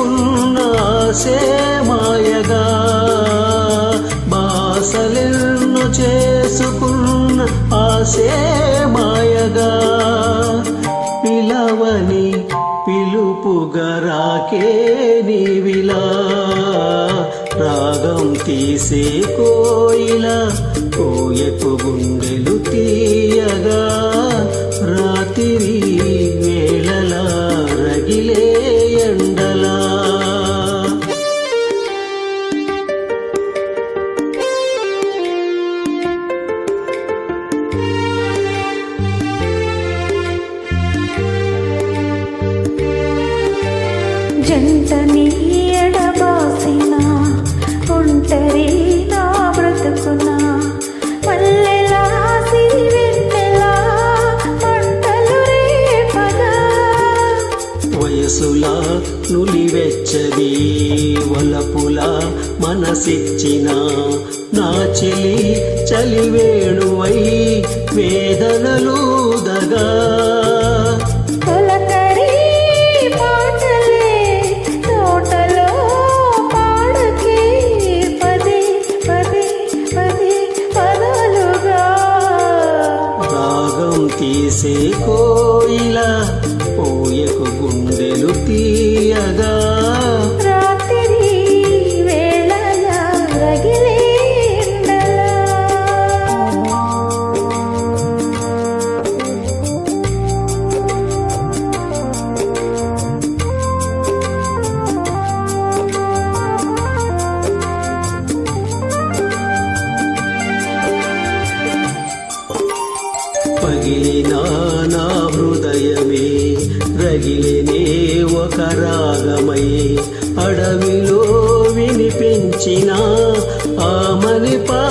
ఆసే మాయగా. బాసలెన్ను చేసుకున్న ఆసే మాయగా. పిలవని పిలుపుగా రాకే నీవిలా. రాగం తీసే కోయిల కోయకు గుండెలు తీయగా. జంట నీయడబాసిన ఒంటరి నా బ్రతుకున? మల్లెలా సిరివెన్నెలా మంటలు రేపగా వయసులా నులివెచ్చది మనసిచ్చిన నా చెలి చలివేణువై తీసే కోయిల పోయకు గుండెలు తీయగా. పగిలిన నా హృదయమే రగిలినే ఒక రాగమై అడవిలో వినిపించిన ఆమని పాటగా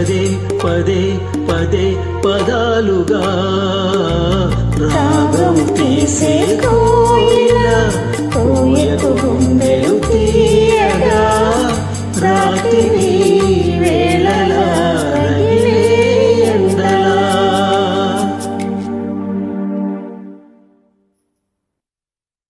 పదే పదే పదే పదాలుగా రాగం తీసే కోయిల